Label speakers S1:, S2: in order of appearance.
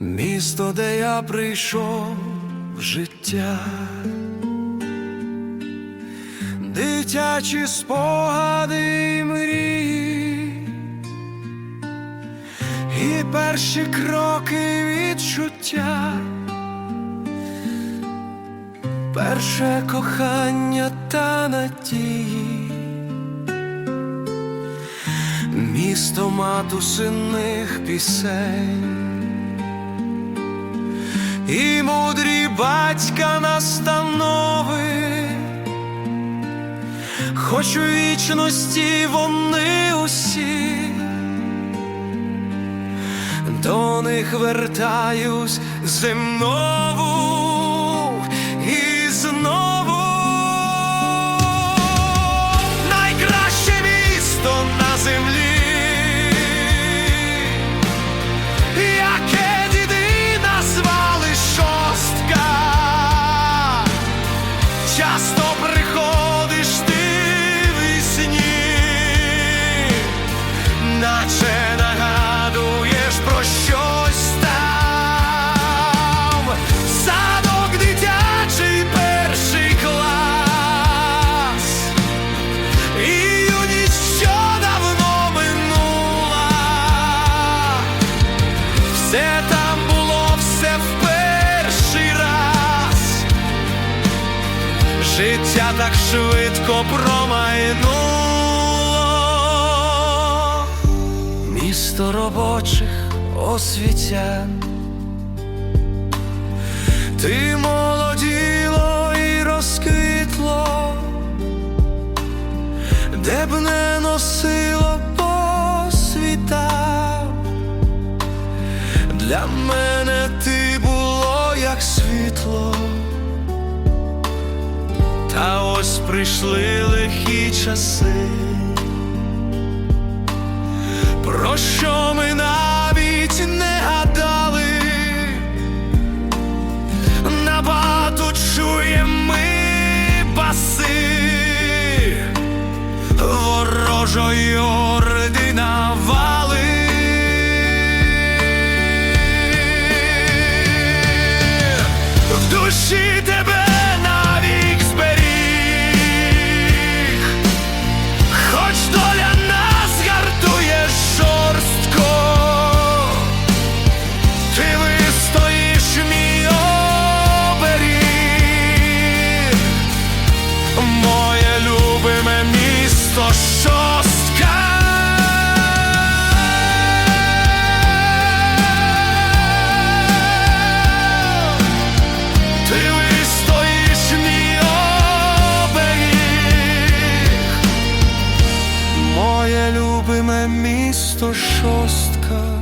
S1: місто, де я прийшов в життя, дитячі спогади і мрії, і перші кроки відчуття, перше кохання та надії. Місто матусиних пісень і мудрі батька настанови, хоч у вічності вони усі, до них вертаюсь земнову і знову. Часто приходиш ти весні, наче Життя так швидко промайнуло. Місто робочих освітян. Ти молоділо і розквітло де б не носило по світах, для мене ти було як світло, прийшли лихі часи, про що ми навіть не гадали, набагато чуємо ми баси ворожої місто шостка. Ти вистоїш мій. Моє любиме місто шостка.